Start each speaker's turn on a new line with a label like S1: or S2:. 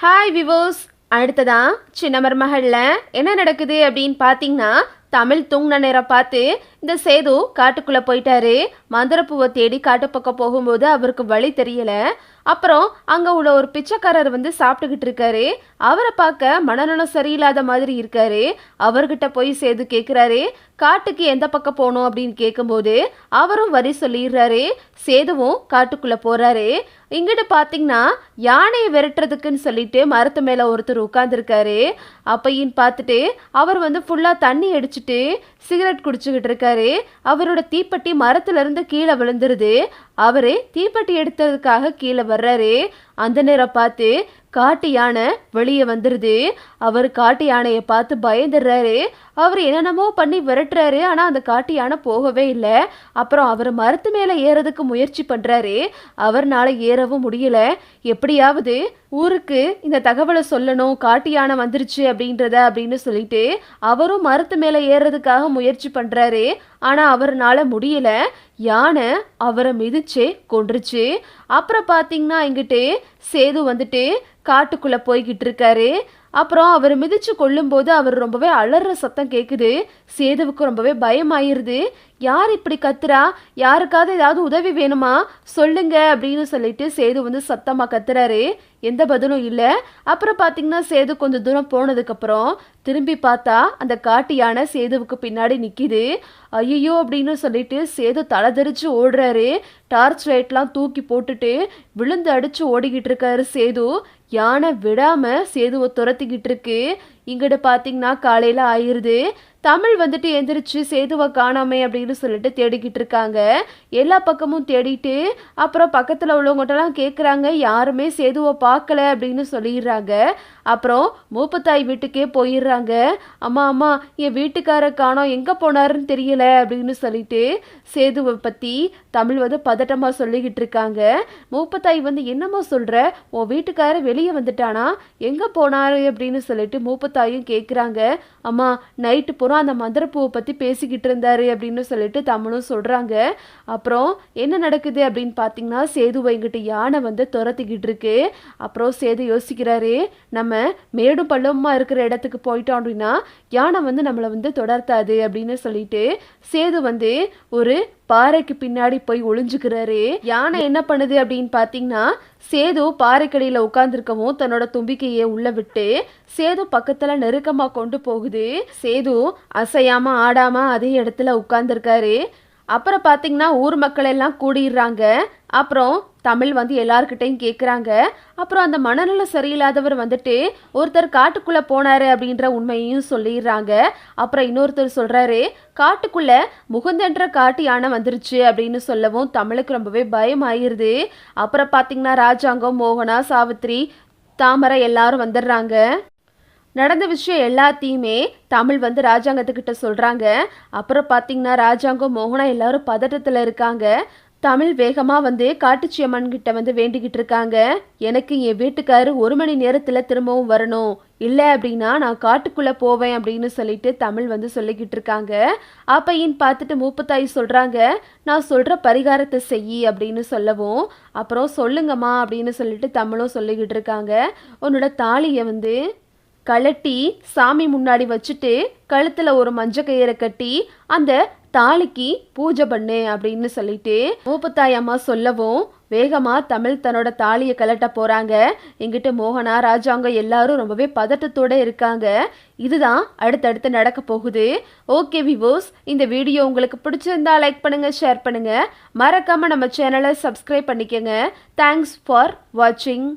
S1: Hi விவோஸ் அடுத்ததான் சின்ன மருமகளில் என்ன நடக்குது அப்படின்னு பார்த்தீங்கன்னா தமிழ் தூங்கின நேரம் பார்த்து இந்த சேது காட்டுக்குள்ளே போயிட்டாரு. மந்திரப்பூவை தேடி காட்டு பக்கம் போகும்போது அவருக்கு வழி தெரியல. அப்புறம் அங்கே உள்ள ஒரு பிச்சைக்காரர் வந்து சாப்பிட்டுக்கிட்டு இருக்காரு. அவரை பார்க்க மனநலம் சரியில்லாத மாதிரி இருக்காரு. அவர்கிட்ட போய் சேது கேட்குறாரு காட்டுக்கு எந்த பக்கம் போகணும் அப்படின்னு கேட்கும்போது அவரும் வரி சொல்லிடுறாரு. சேதுவும் காட்டுக்குள்ளே போகிறாரு இங்கிட்டு பார்த்தீங்கன்னா யானையை விரட்டுறதுக்குன்னு சொல்லிட்டு மரத்து மேலே ஒருத்தர் உட்காந்துருக்காரு அப்பையின்னு பார்த்துட்டு அவர் வந்து ஃபுல்லாக தண்ணி அடிச்சுட்டு சிகரெட் குடிச்சுக்கிட்டு இருக்காரு. அவரோட தீப்பெட்டி மரத்துல இருந்து கீழே விழுந்துருது. அவரு தீப்பெட்டி எடுத்ததுக்காக கீழே வர்றாரு. அந்த நேரம் பார்த்து காட்டு யானை வெளியே வந்துடுது அவர் காட்டு யானையை பார்த்து பயந்துடுறாரு. அவர் என்னென்னமோ பண்ணி விரட்டுறாரு. ஆனால் அந்த காட்டு யானை போகவே இல்லை. அப்புறம் அவர் மரத்து மேலே ஏறதுக்கு முயற்சி பண்ணுறாரு அவர்னால ஏறவும் முடியல. எப்படியாவது ஊருக்கு இந்த தகவலை சொல்லணும். காட்டு யானை வந்துருச்சு அப்படின்றத அப்படின்னு சொல்லிட்டு அவரும் மரத்து மேலே ஏறுறதுக்காக முயற்சி பண்ணுறாரு ஆனால் அவர்னால முடியல. யானை அவரை மிதிச்சு கொன்றுச்சு. அப்புறம் பார்த்தீங்கன்னா இங்கிட்டு சேது வந்துட்டு காட்டுக்குள்ளே போய்கிட்டு இருக்காரு. அப்புறம் அவர் மிதிச்சு கொல்லும்போது அவர் ரொம்பவே அலற சத்தம் கேட்குது சேதுவுக்கு ரொம்பவே பயமாயிருது. யார் இப்படி கத்துறா? யாருக்காவது ஏதாவது உதவி வேணுமா? சொல்லுங்க அப்படின்னு சொல்லிட்டு சேது வந்து சத்தமாக கத்துறாரு. எந்த பதிலும் இல்லை. அப்புறம் பார்த்தீங்கன்னா சேது கொஞ்சம் தூரம் போனதுக்கப்புறம் திரும்பி பார்த்தா அந்த காட்டு யானை சேதுவுக்கு பின்னாடி நிற்கிது ஐயோ அப்படின்னு சொல்லிட்டு சேது தலைதெறிச்சு ஓடுறாரு. டார்ச் லைட்லாம் தூக்கி போட்டுட்டு விழுந்து அடிச்சு ஓடிக்கிட்டு இருக்காரு சேது. யானை விடாமல் சேதுவை துரத்திக்கிட்டு இருக்கு. இங்கிட்ட பார்த்தீங்கன்னா காலையில் ஆயிடுது தமிழ் வந்துட்டு எந்திரிச்சு சேதுவை காணாமே அப்படின்னு சொல்லிட்டு தேடிக்கிட்டு இருக்காங்க. எல்லா பக்கமும் தேடிட்டு அப்புறம் பக்கத்தில் உள்ளவங்கட்டெல்லாம் கேட்குறாங்க யாருமே சேதுவை பார்க்கல அப்படின்னு சொல்லிடுறாங்க. அப்புறம் மூப்பத்தாய் வீட்டுக்கே போயிடுறாங்க. அம்மா அம்மா என் வீட்டுக்கார காணோம். எங்கே போனாருன்னு தெரியல அப்படின்னு சொல்லிட்டு சேதுவை பற்றி தமிழ் வந்து பதட்டமாக சொல்லிக்கிட்டு இருக்காங்க. மூப்பத்தாய் வந்து என்னம்மா சொல்கிற உன் வீட்டுக்கார வெளியே வந்துட்டானா? எங்கே போனாரு அப்படின்னு சொல்லிட்டு மூப்பத்தாயும் கேட்குறாங்க அம்மா நைட்டு பூரா அந்த மந்திரப்பூவை பற்றி பேசிக்கிட்டு இருந்தாரு அப்படின்னு சொல்லிட்டு தமிழும் சொல்கிறாங்க அப்புறம் என்ன நடக்குது அப்படின்னு பார்த்தீங்கன்னா சேதுவை எங்கிட்ட யானை வந்து துரத்திக்கிட்டு இருக்கு. அப்புறம் சேது யோசிக்கிறாரு நம்ம மேடும் பள்ளமாக இருக்கிற இடத்துக்கு போயிட்டோம் அப்படின்னா யானை வந்து நம்மளை வந்து தொடர்த்தாது அப்படின்னு சொல்லிட்டு சேது வந்து ஒரு பாறைக்கு பின்னாடி போய் ஒளிஞ்சுக்கிறாரு. யானை என்ன பண்ணுது அப்படின்னு பார்த்தீங்கன்னா சேது பாறைக்கடியில் உட்காந்துருக்கவும் தன்னோட தும்பிக்கையை உள்ள விட்டு சேது பக்கத்துல நெருக்கமா கொண்டு போகுது. சேது அசையாம ஆடாம அதே இடத்துல உட்கார்ந்துருக்காரு. அப்புறம் பார்த்தீங்கன்னா ஊர் மக்கள் எல்லாம் கூடிடுறாங்க. அப்புறம் தமிழ் வந்து எல்லாருக்கிட்டையும் கேட்குறாங்க அப்புறம் அந்த மனநலம் சரியில்லாதவர் வந்துட்டு ஒருத்தர் காட்டுக்குள்ளே போனாரு அப்படின்ற உண்மையையும் சொல்லிடுறாங்க. அப்புறம் இன்னொருத்தர் சொல்கிறாரு காட்டுக்குள்ளே முகுந்தன்ற காட்டு யானை வந்துருச்சு அப்படின்னு சொல்லவும் தமிழுக்கு ரொம்பவே பயம் ஆயிடுது அப்புறம் பார்த்தீங்கன்னா ராஜாங்கம் மோகனா சாவித்ரி தாமரை எல்லாரும் வந்துடுறாங்க. நடந்த விஷயம் எல்லாத்தையுமே தமிழ் வந்து ராஜாங்கத்துக்கிட்ட சொல்கிறாங்க அப்புறம் பார்த்தீங்கன்னா ராஜாங்கம் மோகனா எல்லாரும் பதட்டத்தில் இருக்காங்க. தமிழ் வேகமாக வந்து காட்டுச்சியம்மன் கிட்ட வந்து வேண்டிக்கிட்டு இருக்காங்க. எனக்கு என் வீட்டுக்காரு ஒரு மணி நேரத்தில் திரும்பவும் வரணும். இல்லை அப்படின்னா நான் காட்டுக்குள்ளே போவேன் அப்படின்னு சொல்லிட்டு தமிழ் வந்து சொல்லிக்கிட்டு இருக்காங்க. அப்பையின் பார்த்துட்டு மூப்பத்தாய் சொல்கிறாங்க நான் சொல்கிற பரிகாரத்தை செய் அப்படின்னு சொல்லவும் அப்புறம் சொல்லுங்கம்மா அப்படின்னு சொல்லிட்டு தமிழும் சொல்லிக்கிட்டு இருக்காங்க. உன்னோட தாலியை வந்து கழட்டி சாமி முன்னாடி வச்சுட்டு கழுத்தில் ஒரு மஞ்ச கயிறை கட்டி அந்த தாலிக்கு பூஜை பண்ணு அப்படின்னு சொல்லிட்டு மூப்பத்தாய் அம்மா சொல்லவும் வேகமா தமிழ் தன்னோட தாலியை கலட்ட போறாங்க. எங்கிட்ட மோகனா ராஜாங்க எல்லாரும் ரொம்பவே பதட்டத்தோட இருக்காங்க. இதுதான் அடுத்தடுத்து நடக்க போகுது. ஓகே விவோஸ் இந்த வீடியோ உங்களுக்கு பிடிச்சிருந்தா லைக் பண்ணுங்க ஷேர் பண்ணுங்க. மறக்காம நம்ம சேனலை சப்ஸ்கிரைப் பண்ணிக்கோங்க. தேங்க்ஸ் ஃபார் வாட்சிங்